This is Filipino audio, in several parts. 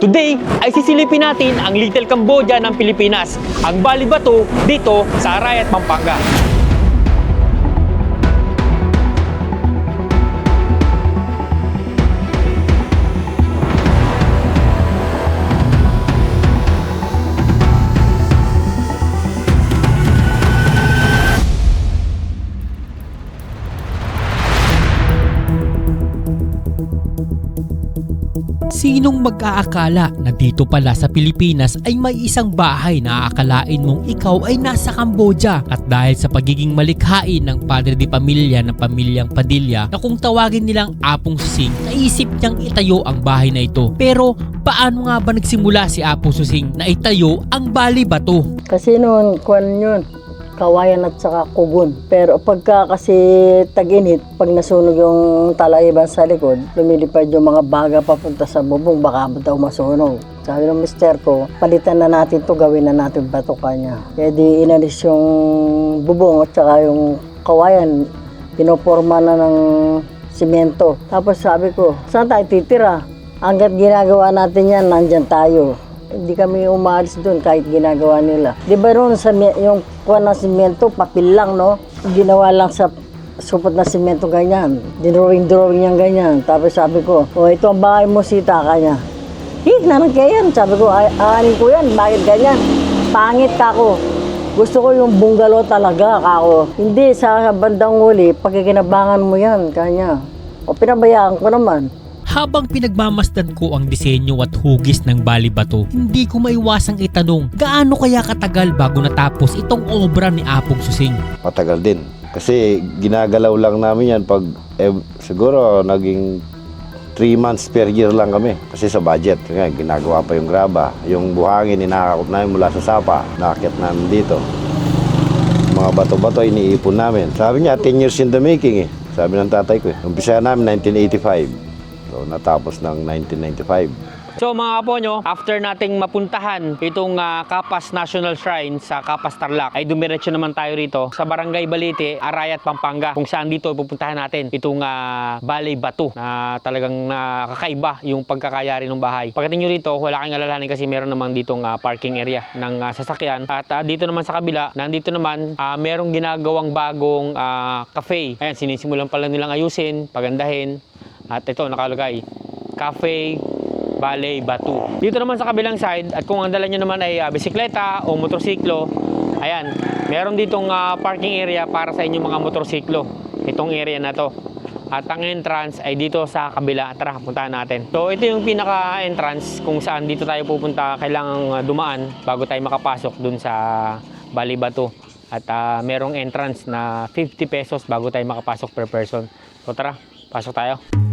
Today ay sisilipin natin ang Little Cambodia ng Pilipinas, ang Bali Bato dito sa Arayat, Pampanga. Sinong mag-aakala na dito pala sa Pilipinas ay may isang bahay na aakalain mong ikaw ay nasa Cambodia at dahil sa pagiging malikhain ng padre de pamilya ng pamilyang Padilla na kung tawagin nilang Apong Susing, naisip niyang itayo ang bahay na ito. Pero paano nga ba nagsimula si Apong Susing na itayo ang Bali Bato? Kasi noon, kuwan yun, kawayan at saka kugon. Pero pagka kasi tag-init, pag nasunog yung talaiban sa likod, lumilipad yung mga baga papunta sa bubong, baka daw masunog. Sabi ng mister ko, palitan na natin to gawin na natin bato kanya. Kaya di inalis yung bubong at saka yung kawayan, pinoporma na ng simento. Tapos sabi ko, saan tayo titira? Hanggat ginagawa natin yan, nandyan tayo. Hindi kami umalis doon kahit ginagawa nila. Di ba noon sa yung kuha ng simento, papel lang, no? Ginawa lang sa supot na simento ganyan. Dinrawing-drawing niyang ganyan. Tapos sabi ko, oh, ito ang bahay mo, sita kanya. Hih, nanang kaya yan. Sabi ko, "Ay- aanin ko yan. Bakit ganyan? Pangit ka ko. Gusto ko yung bungalow talaga, kako. Hindi, sa bandang huli, pagkikinabangan mo yan, kanya. O pinabayaan ko naman. Habang pinagmamasdan ko ang disenyo at hugis ng Bali Bato, hindi ko maiwasang itanong gaano kaya katagal bago natapos itong obra ni Apong Susing. matagal din. Kasi ginagalaw lang namin yan pag eh, siguro naging 3 months per year lang kami. Kasi sa budget, Kaya ginagawa pa yung graba. Yung buhangin, inakakot namin mula sa sapa. Nakakit namin dito. Mga bato-bato, iniipon namin. Sabi niya, 10 years in the making eh. Sabi ng tatay ko eh. Umpisa namin 1985. So, natapos ng 1995. So mga kapo nyo, after nating mapuntahan itong ah, Kapas National Shrine sa Kapas Tarlac, ay dumiretso naman tayo rito sa Barangay Balite, Arayat, Pampanga, kung saan dito pupuntahan natin itong ah, Balay Bato na talagang nakakaiba yung pagkakayari ng bahay. Pagdating nyo rito, wala kang alalahanin kasi meron naman ditong ah, parking area ng ah, sasakyan. At ah, dito naman sa kabila, nandito naman ah, merong ginagawang bagong ah, cafe. Ayan, sinisimulan pala nilang ayusin, pagandahin. At ito nakalagay, Cafe Ballet Batu. Dito naman sa kabilang side, at kung ang dala nyo naman ay ah, bisikleta o motorsiklo, ayan, meron ditong ah, parking area para sa inyong mga motorsiklo. Itong area na to. At ang entrance ay dito sa kabila. Tara, puntahan natin. So, ito yung pinaka-entrance kung saan dito tayo pupunta. Kailangang ah, dumaan bago tayo makapasok dun sa Bali Batu. At ah, merong entrance na 50 pesos bago tayo makapasok per person. So, tara, pasok tayo.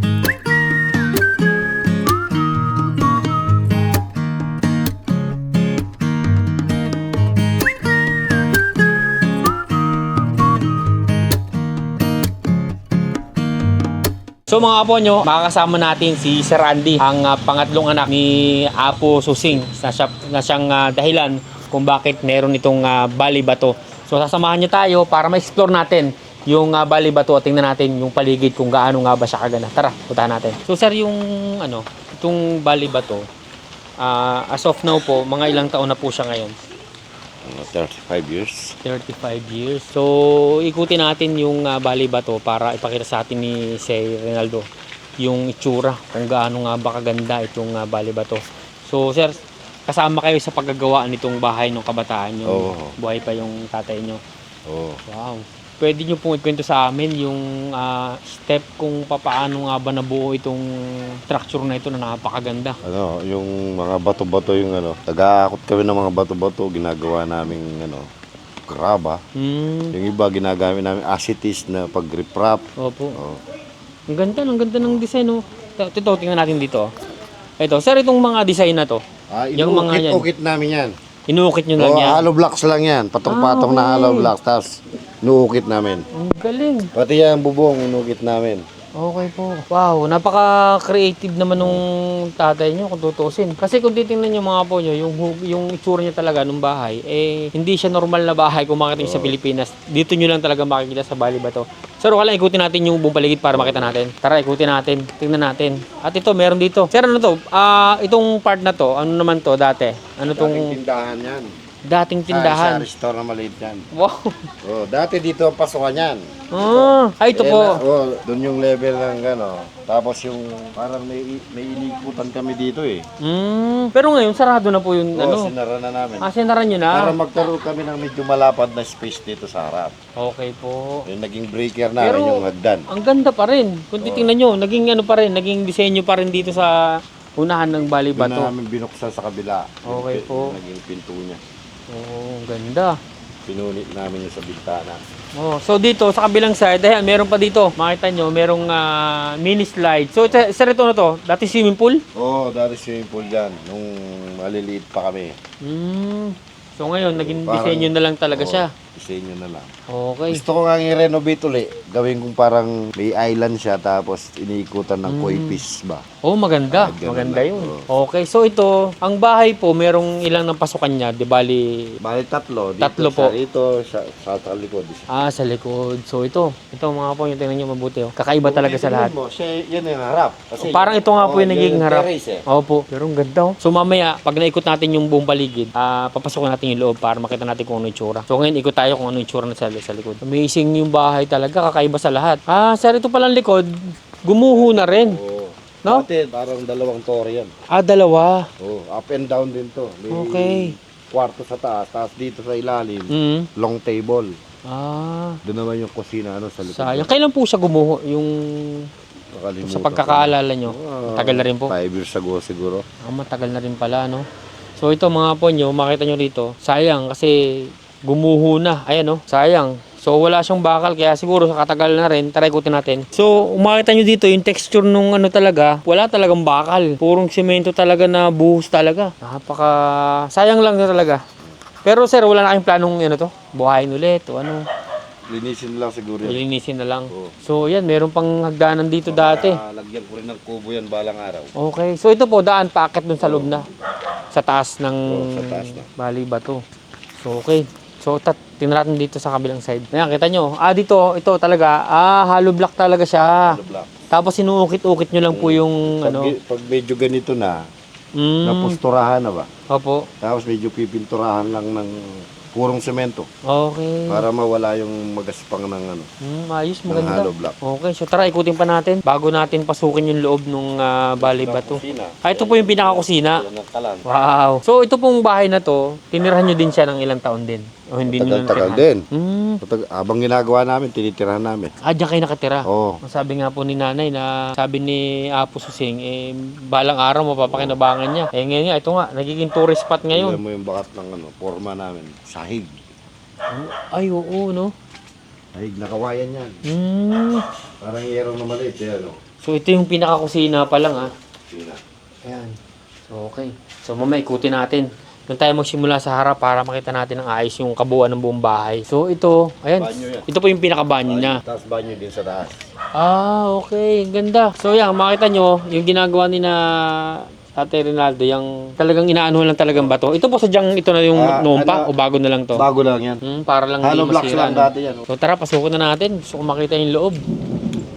So mga apo nyo, makakasama natin si Sir Andy, ang ah, pangatlong anak ni Apo Susing na, siya, na siyang ah, dahilan kung bakit meron itong ah, Bali Bato. So sasamahan niyo tayo para ma-explore natin yung uh, Bali Bato at tingnan natin yung paligid kung gaano nga ba siya kaganda. Tara, puntahan natin. So sir, yung ano, itong Bali Bato, ah, as of now po, mga ilang taon na po siya ngayon? Ano, 35 years. 35 years. So, ikutin natin yung uh, Bali Bato para ipakita sa atin ni Sir Ronaldo yung itsura, kung gaano nga ba kaganda itong uh, Bali Bato. So, sir, kasama kayo sa paggagawa nitong bahay ng kabataan nyo. Oo. Buhay pa yung tatay nyo. Oo. Wow. Pwede nyo pong ikwento sa amin yung ah, step kung papaano nga ba nabuo itong structure na ito na napakaganda. ano, yung mga bato-bato yung ano, tagaakot kami ng mga bato-bato, ginagawa namin ano, graba. Hmm. Yung iba ginagamit namin acetis na pag-reprap. Opo. Oh. Ang ganda, ang ganda ng design, oh. Ito, tingnan natin dito. oh. Ito, sir, itong mga design na to, Ah, Yung mga yan. ukit namin yan. inuukit nyo lang Oh, yan. hollow blocks lang yan. Patong-patong Ah, na okay. hollow blocks. Tapos, nuukit namin. Ang galing. Pati yan, bubong, inukit namin. Okay po. Wow, napaka-creative naman nung tatay nyo kung tutusin. Kasi kung titingnan nyo mga po nyo, yung, yung itsura niya talaga nung bahay, eh, hindi siya normal na bahay kung makita nyo sa Pilipinas. Dito nyo lang talaga makikita sa Bali Bato. So, Sir, wala ikutin natin yung buong paligid para makita natin. Tara, ikutin natin. Tingnan natin. At ito, meron dito. Sir, ano to? Ah, itong part na to, ano naman to dati? Ano tong Dating tindahan yan. Dating Ah, tindahan? sa restore na maliit yan. Wow. Oh, dati dito ang pasukan yan. Ah, ay, ito Eh, po. na- oh, doon yung level ng gano. Tapos yung parang may, may inikutan kami dito eh. Mm, pero ngayon, sarado na po yung Oh, ano. sinara na namin. Ah, sinaran nyo Para na. magkaroon kami ng medyo malapad na space dito sa harap. Okay po. Yung naging breaker namin Pero- yung hagdan. Ang ganda pa rin. Kung titingnan nyo, naging ano pa rin, naging disenyo pa rin dito sa unahan ng Bali Doon na Bato. namin binuksan sa kabila. Yung Okay pi- po. yung Naging pinto niya. Oo, ganda. Pinunit namin yung sa bintana. Oh, so dito sa kabilang side, ayan, meron pa dito. Makita nyo, merong ah, mini slide. So ito, sir, ito na to. Dati swimming pool? Oo, oh, dati swimming pool dyan. Nung maliliit pa kami. Hmm. So ngayon, naging Parang- disenyo na lang talaga Oo, siya. Disenyo na lang. Okay. Gusto ko nga i-renovate ulit. Gawin kong parang may island siya tapos iniikutan ng koi fish ba. Oh, maganda. Ganun Maganda lang, yun. Okay, so ito, ang bahay po, merong ilang ng pasukan niya, di bali, Bali tatlo. Dito Tatlo sa, po. Ito sa, sa, sa likod. ah, sa likod. So ito, ito mga po, yung tingnan nyo mabuti. Oh. Kakaiba talaga sa lahat. Mo, siya, yan yung harap. Kasi Parang ito nga po oh, yung nagiging harap. terrace eh. Opo, pero ang ganda oh. So mamaya, pag naikot natin yung buong paligid, ah papasukin natin yung loob para makita natin kung ano yung itsura. So ngayon, ikot tayo kung ano yung itsura na sa, sa likod. Amazing yung bahay talaga, kakaiba sa lahat. Ah, sir, ito palang likod, gumuho na rin. Oo. No? Dati, parang dalawang tore yan. Ah, dalawa. Oh, up and down din to. May Okay. Kwarto sa taas, tapos dito sa ilalim, Mm. long table. Ah, Doon naman yung kusina ano sa likod. sayang. Kailan po siya gumuho? Yung Nakalimutan sa ko. pagkakaalala nyo? Ah, Tagal na rin po. Five years ago siguro. Ah, matagal na rin pala, no? So ito mga po nyo, makita nyo rito, sayang kasi gumuho na. Ayan, no? Sayang. So wala siyang bakal kaya siguro sa katagal na rin, try ikutin natin. So makita nyo dito yung texture nung ano talaga, wala talagang bakal. Purong semento talaga na buhos talaga. Napaka sayang lang na talaga. Pero sir, wala na kayong planong ano to? Buhayin ulit o ano? Linisin lang siguro yan. Lilinisin na lang. Oo. So yan, meron pang hagdanan dito dati. Ah, lagyan ko rin ng kubo yan balang araw. Okay. So ito po, daan paakit dun sa loob na. Sa taas ng Oo, sa taas na. Bali Bato. So okay. So tat tingnan natin dito sa kabilang side. Ayan, kita nyo. Ah, dito, ito talaga. Ah, hollow block talaga siya. Ano block? Tapos sinuukit-ukit nyo lang po yung Pag, ano. pag medyo ganito na, Mm, napusturahan na ba? opo. Tapos medyo pipinturahan lang ng purong semento Okay. para mawala yung magaspang ng ano, Mm, ayos, ng maganda. hollow block. Okay, so tara ikutin pa natin bago natin pasukin yung loob ng Bali Bato. Ah, ito po yung pinakakusina. Yan ang kalan. Wow. So ito pong bahay na to, tinirahan nyo din siya ng ilang taon din? O hindi nyo na Tagal-tagal natirahan? din. Hmm. Patag- Abang ginagawa namin, tinitirahan namin. Ah, diyan kayo nakatira? Oo. Ang Sabi nga po ni nanay na sabi ni Apo Susing, eh, balang araw mapapakinabangan niya. Eh ngayon nga, ito nga, nagiging tourist spot Tingnan ngayon. mo yung bakat ng ano, forma namin. Sahig. Ay, oo, no? Sahig na kawayan yan. Hmm. Parang yero na maliit. Yan, ano. So ito yung pinakakusina pa lang, ah. Kusina. Ayan. So, okay. So, mamaya ikutin natin. Doon tayo magsimula sa harap para makita natin ang ayos yung kabuuan ng buong bahay. So, ito, ayan. Banyo yan. Ito po yung pinakabanyo niya. Tapos banyo din sa taas. Ah, okay. Ang Ganda. So, yan, makita nyo, yung ginagawa ni na Ate Rinaldo, yung talagang inaanuhan lang talagang bato. Ito po sadyang ito na yung Ah, noon pa ano, o bago na lang to? Bago lang yan. Hmm, para lang Hollow di blocks masira. lang no? dati yan. oh. So, tara, pasukin na natin. Gusto ko makita yung loob.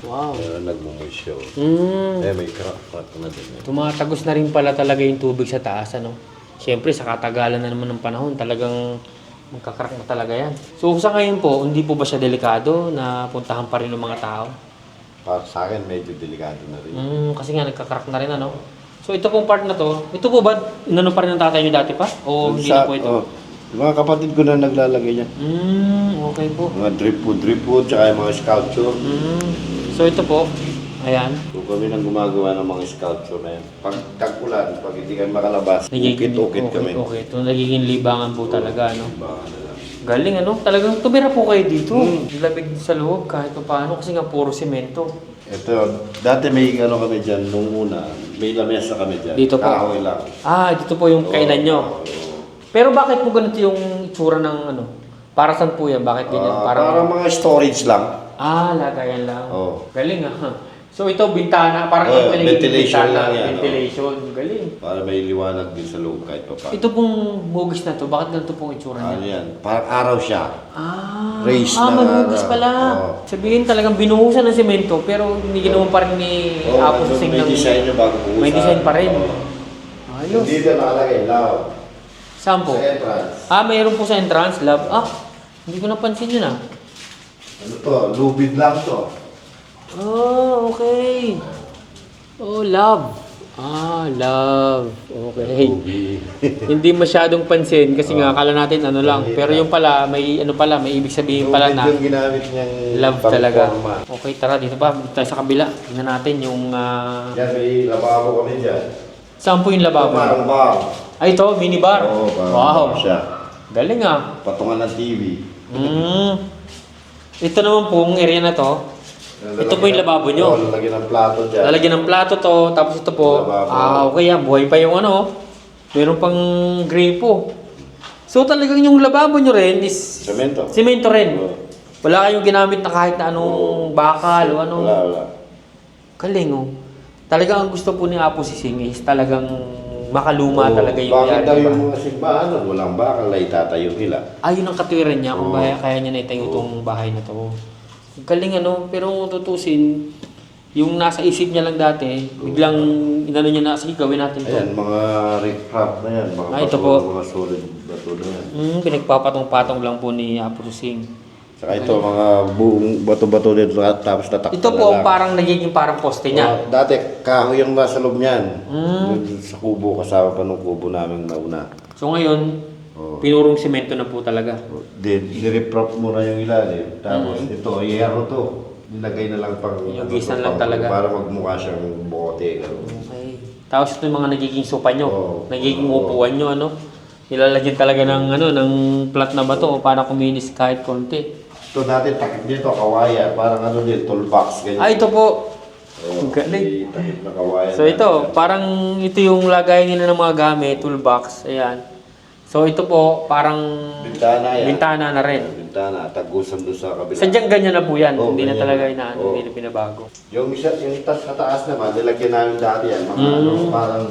Wow. Ayan, nagmumusyo. Hmm. Eh, may crack crack na din. eh. Tumatagos na rin pala talaga yung tubig sa taas, ano? Siyempre, sa katagalan na naman ng panahon, talagang magkakrak na talaga yan. So, sa ngayon po, hindi po ba siya delikado na puntahan pa rin ng mga tao? Para sa akin, medyo delikado na rin. Hmm, kasi nga nagkakrak na rin, ano? So, ito pong part na to, ito po ba, inano pa rin ng tatay nyo dati pa? O hindi na po ito? oh, yung mga kapatid ko na naglalagay niya. Hmm, okay po. Mga drip food, drip food, tsaka yung mga sculpture. Hmm, so ito po, ayan. So kami nang gumagawa ng mga sculpture na yan. Pag tag-ulan, pag hindi kami makalabas, ukit-ukit kami. Okay, ito nagiging libangan po talaga, ano? Baka na lang. Galing ano, talagang tumira po kayo dito. Hmm. Lamig sa loob kahit pa paano kasi nga puro semento. Ito, dati may ano kami dyan, nung una, may lamesa kami dyan. Dito po? Kahoy lang. Ah, dito po yung kainan nyo. Pero bakit po ganito yung itsura ng ano? Para saan po yan? Bakit ganyan? Ah, Parang, parang mga storage lang. ah, lagayan lang. Oo. Galing ah. So ito, bintana. Parang Oh, nagiging ventilation bintana. lang yan, oh. Ventilation. Galing. Para may liwanag din sa loob kahit pa paano. Ito pong bugis na to, bakit ganito pong itsura Ano niya? yan? Parang araw siya. Ah, Raised ah na araw. pala. Oo. Sabihin talagang binuhusan ng semento, pero hindi ginawa pa rin ni Oh, Apo nandun Sing may ng... design nyo bago buhusan. May design pa rin. Oo. Ayos. Dito nakalagay, lao. Saan po? Sa entrance. Ah, mayroon po sa entrance, lab. Ah, hindi ko napansin yun ah. Ano to? Lubid lang to. Oh, okay. Oh, love. Ah, love. Okay. Hindi masyadong pansin kasi nga akala natin ano lang. Pero yung pala, may ano pala, may ibig sabihin pala na yung ginamit love talaga. Okay, tara dito pa. Dito tayo sa kabila. Tingnan natin yung... ah, Yan, may lababo kami dyan. saan po yung lababo? Parang bar. Ay, ito, minibar. Oo, parang wow. bar siya. Galing ah. Patungan ng TV. Mm. Ito naman pong area na to. Ito po yung lababo nyo? Lalagyan ng plato dyan. Lalagyan ng plato to, tapos ito po. Lababo. Ah, okay ah. Buhay pa yung ano. Meron pang gripo. So talagang yung lababo nyo rin is... Semento. Simento rin. Wala kayong ginamit na kahit na anong bakal o anong... Wala, wala. Galing oh. Talagang ang gusto po ni Apo Sising is talagang makaluma Oo, talaga yung Bakit yari, daw diba? yung mga simbahan, walang bakal na itatayo nila? Ayun ang katwiran niya kung Oo. kaya, kaya niya naitayo itong bahay na to. Galing ano, pero kung tutusin, yung nasa isip niya lang dati, biglang inano niya na, sige gawin natin to. Ayan, mga riprap na yan. Mga Ah, ito bato- po. Mga solid bato na yan. Hmm, pinagpapatong-patong lang po ni Apo Sising. Saka ito, mga buong bato-bato dito tapos tatakpan Ito po ang parang nagiging parang poste niya. Oo, dati, kahoy yung nasa loob niyan. Yung Sa kubo, kasama pa nung kubo namin nauna. So ngayon, Oo. pinurong simento na po talaga. Then, i-reprop muna yung ilalim. Tapos ito, yero to. Nilagay na lang pang... Yung ano gisan lang pang- talaga. Para magmukha siyang bote. ganun. Okay. Tapos ito yung mga nagiging sopa nyo, Oo. nagiging Oo. upuan nyo, ano? Nilalagyan talaga ng ano ng plat na bato o para kuminis kahit konti. Ito natin, takip dito, kawayan. Parang ano din, toolbox. Ganyan. Ah, ito po. Ang galing. So ito, parang ito yung lagay nila ng mga gamit, toolbox. Ayan. So ito po, parang Bintana yan. bintana na rin. Bintana, tagusan doon sa kabila. Sadyang ganyan na po yan. Oo, hindi na ganyan. talaga inaano, Oo. hindi na pinabago. Yung isa, yung tas sa taas naman, nilagyan namin dati yan. Mga Mm. ano, parang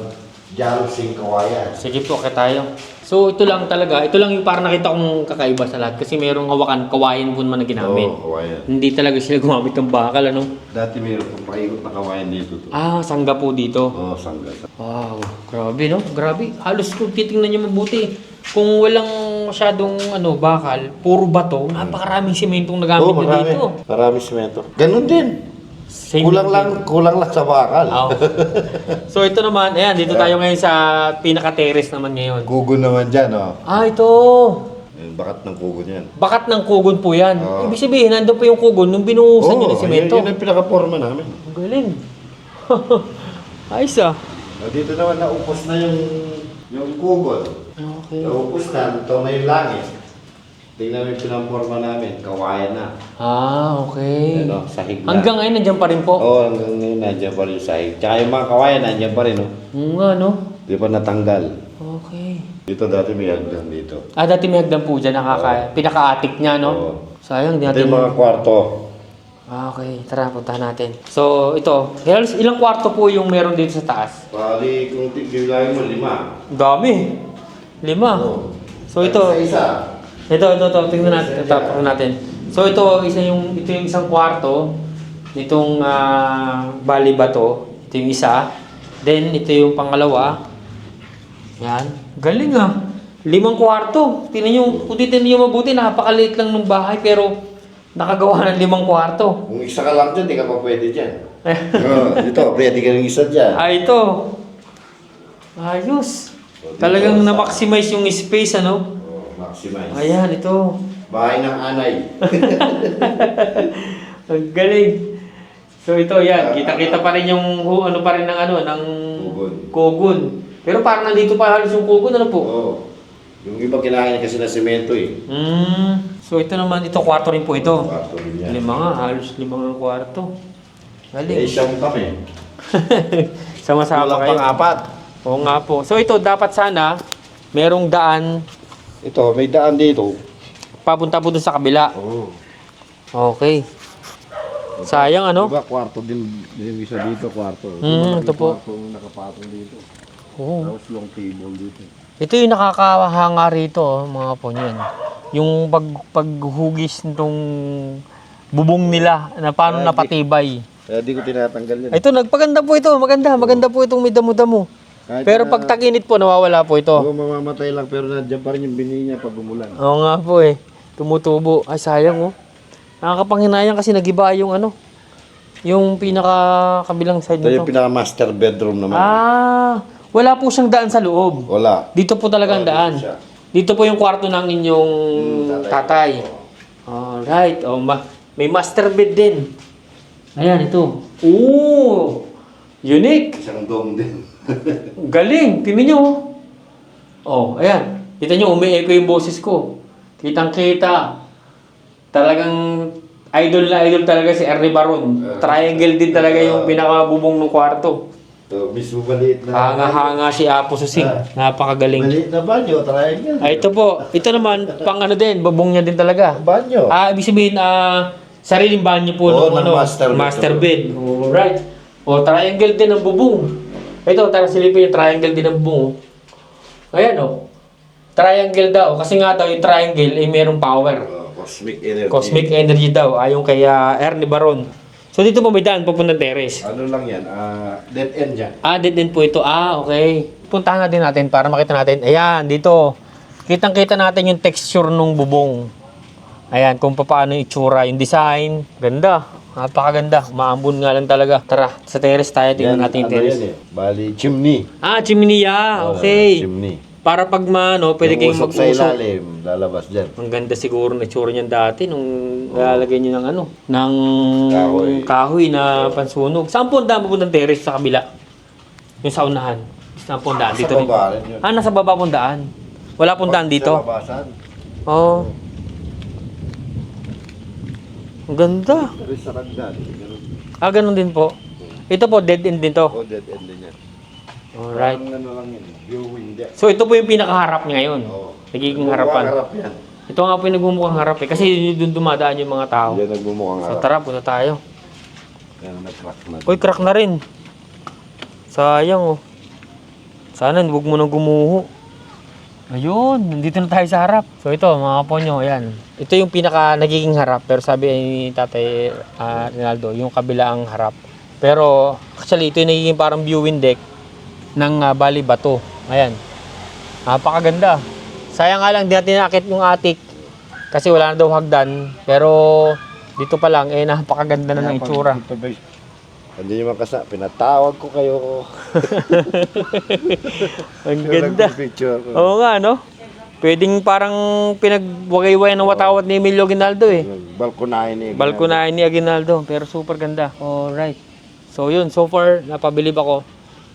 jarusing kawayan. Sige po, okay tayo. So ito lang talaga, ito lang yung parang nakita kong kakaiba sa lahat kasi merong hawakan, kawayan po naman na ginamit. Oo, kawayan. Hindi talaga sila gumamit ng bakal, ano? Dati mayroon pang paikot na kawayan dito. To. Ah, sangga po dito. Oo, sangga. Wow, grabe no? Grabe. Halos kung titingnan niyo mabuti, kung walang masyadong ano, bakal, puro bato, napakaraming sementong nagamit Oo, na dito. Marami simento. Ganun din. Same kulang lang, kulang lang sa bakal. Ah, so ito naman, ayan, dito tayo ngayon sa pinaka-terrace naman ngayon. Kugo naman dyan, oh. Ah, ito. Yung bakat ng kugo niyan. Bakat ng kugon po yan. Oo. Ibig sabihin, nandun po yung kugon nung binuhusan nyo ng. Yun, yun ang pinaka-forma namin. Ang galing. Ayos ah. O, dito naman naupos na yung yung kugon. Okay. Naupos na, ito na yung langit. Tingnan mo yung pinang-forma namin, kawayan na. Ah, okay. Ano, sahig na. Hanggang ngayon, nandiyan pa rin po. Oo, hanggang ngayon nandiyan pa rin yung sahig. Tsaka yung mga kawayan nandiyan pa rin, oh. Oo nga, no? Di pa natanggal. Okay. Dito dati may hagdan dito. Ah, dati may hagdan po dyan, nakaka... Pinaka-attic niya, no? Oo. Sayang, di Ito natin... yung mga kwarto. Ah, okay. Tara, puntahan natin. So, ito. Halos ilang kwarto po yung meron dito sa taas? Bali, kung tigilangin mo, lima. Dami. Lima. Oo. So, ito... Sa isa. Ito, ito, ito. Tingnan natin. Ito, tingnan natin. So, ito, isa yung, ito yung isang kwarto. Nitong ah, bali ba to? Ito yung isa. Then, ito yung pangalawa. Yan. Galing ah. Limang kwarto. Tingnan nyo, kung titignan nyo mabuti, napakaliit lang ng bahay, pero nakagawa ng limang kwarto. Kung isa ka lang dyan, di ka pa pwede dyan. Oo, dito, pwede ka ng isa dyan. Ah, ito. Ayos. Talagang na-maximize yung space, ano? Oo, maximize. Ayan, ito. Bahay ng anay. Ang galing. So ito yan, kita-kita pa rin yung hu- ano pa rin ng ano ng Kugon. kugon. Pero parang nandito pa halos yung kugon ano po? Oo. Yung iba kailangan kasi na semento eh. Mm. So ito naman, ito kwarto rin po ito. Kwarto rin yan. Lima nga, halos lima nga kwarto. Eh, Galing. siyam kami. Sama-sama Kulang kayo. pang apat. Oo nga po. So ito, dapat sana merong daan Ito, may daan dito. papunta po dun sa kabila. Oo. Okay. Sayang ano? Diba, kwarto din, din isa dito, kwarto. Mm, ito po. Kwarto nakapatong dito. Oo. Tapos long table dito. Ito yung nakakahanga rito, oh, mga ponyo. Yan. Yung pag, paghugis nitong bubong nila na paano napatibay. Kaya di ko tinatanggal yan. Ito, nagpaganda po ito. Maganda, maganda po itong may damo-damo. Kahit Pero na- pag taginit po, nawawala po ito. Oo, mamamatay lang pero nandiyan pa rin yung bini niya pag umulan. Oo nga po eh. Tumutubo. Ay, sayang oh. Nakakapanghinayang kasi nagiba yung ano. Yung pinaka kabilang side Ito yung nito. pinaka master bedroom naman. Ah, wala po siyang daan sa loob. Wala. Dito po talaga ang daan. siya. Dito po yung kwarto ng inyong tatay. Alright. Oh, ma may master bed din. Ayan, ito. Ooh! Unique! Isang dome din. Galing! Tingnan nyo. Oh, ayan. Kita nyo, umi-echo yung boses ko. Kitang-kita. Talagang idol na idol talaga si Ernie Baron. Triangle din talaga yung pinakabubong ng kwarto. So, mismo maliit na. Hanga-hanga si Apo Susing. Napakagaling. Maliit na banyo, triangle. Ay, ito po. Ito naman, pang ano din, bubong niya din talaga. Banyo. Ah, ibig sabihin, ah, sariling banyo po Oo, ng ano, master bed. master bed. Alright. O, triangle din ang bubong. Ito, tara silipin yung triangle din ang bubong. oh. Ayan o. Triangle daw. Kasi nga daw yung triangle ay merong power. Oh, cosmic energy. Cosmic energy daw. Ayon kay ah, Ernie Baron. So dito po may daan papuntang terrace. Ano lang yan, ah, dead end yan. Ah, dead end po ito. Ah, okay. Puntahan natin natin para makita natin. Ayan, dito. Kitang-kita natin yung texture ng bubong. Ayan, kung paano yung itsura, yung design. Ganda. Napakaganda. Maambon nga lang talaga. Tara, sa terrace tayo. Tingnan natin yung ano terrace. yan eh. Bali, chimney. Ah, chimney. Okay. chimney. Para pag maano, pwede Yung kayong usok sa mag-usok. ilalim, lalabas dyan. Ang ganda siguro na itsura niyan dati nung lalagay niyo ng ano, ng Kahoy. kahoy na pansunog. Saan po ang daan pupuntang terrace sa kabila? Yung sa unahan. Saan po ang daan? Sa Dito rin. baba rin yun. Ah, nasa baba pong daan. Wala pong daan dito. Sa labasan. Oo. Oh. Ang ganda. Pero sa ragdan, ganun. Ah, ganun din po. Ito po, dead end din to. Oh, dead end din yan. Alright. Parang ano lang yun, viewing deck. So, ito po yung pinakaharap niya ngayon. Oo. Nagiging harapan. harap yan. Ito nga po yung nagmumukhang harap eh. Kasi doon dumadaan yung mga tao. Yan nagbumukhang So, harap. tara, punta tayo. Yan, nag-crack na. Uy, crack na rin. Sayang oh. Sana huwag mo nang gumuho. Ayun, nandito na tayo sa harap. So ito, mga ponyo, ayan. Ito yung pinaka nagiging harap. Pero sabi ni Tatay ah, Rinaldo, yung kabila ang harap. Pero actually, ito yung nagiging parang viewing deck ng uh, Bali Bato. Ayan. Napakaganda. Sayang nga lang, di natin nakit yung attic. Kasi wala na daw hagdan. Pero dito pa lang, eh, napakaganda na ng itsura. Hindi nyo makasa, pinatawag ko kayo. Ang ganda. Picture ko. Oo nga, no? Pwedeng parang pinagwagay-wayan ng watawat ni Emilio Aguinaldo eh. Balkonahin eh. Balkonahin ni Aguinaldo, pero super ganda. Alright. So yun, so far, napabilib ako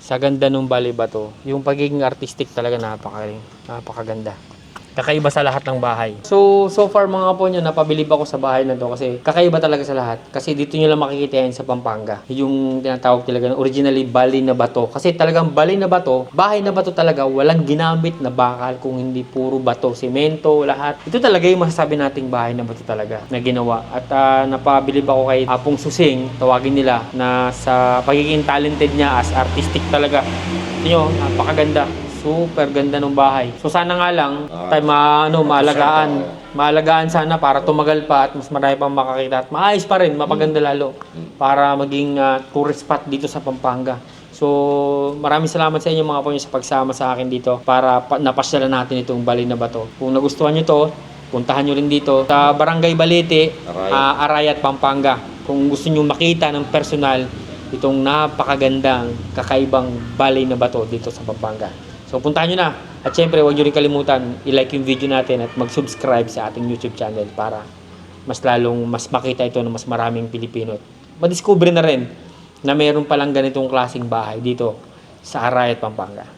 sa ganda ng Bali Bato. Yung pagiging artistic talaga napakagaling. Napakaganda. Kakaiba sa lahat ng bahay. So, so far mga po nyo, napabilib ako sa bahay na to kasi kakaiba talaga sa lahat. Kasi dito nyo lang makikita yan sa Pampanga. Yung tinatawag talaga na originally Bali na bato. Kasi talagang Bali na bato, bahay na bato talaga, walang ginamit na bakal kung hindi puro bato, semento, lahat. Ito talaga yung masasabi nating bahay na bato talaga na ginawa. At ah, napabilib ako kay Apong Susing, tawagin nila, na sa pagiging talented niya as artistic talaga. Ito nyo, napakaganda. Super ganda ng bahay. So sana nga lang, tayo ma, ano, maalagaan. Maalagaan sana para tumagal pa at mas marami pang makakita. At maayos pa rin, mapaganda lalo. Para maging ah, tourist spot dito sa Pampanga. So, maraming salamat sa inyo mga po sa pagsama sa akin dito para pa, napasyalan natin itong Bali na Bato. Kung nagustuhan nyo to, puntahan nyo rin dito sa Barangay Balete, Arayat. ah, Arayat, Pampanga. Kung gusto nyo makita ng personal itong napakagandang kakaibang Bali na Bato dito sa Pampanga. So puntahan nyo na. At syempre, huwag nyo rin kalimutan i-like yung video natin at mag-subscribe sa ating YouTube channel para mas lalong mas makita ito ng mas maraming Pilipino. Madiscover na rin na mayroon palang ganitong klaseng bahay dito sa Arayat, Pampanga.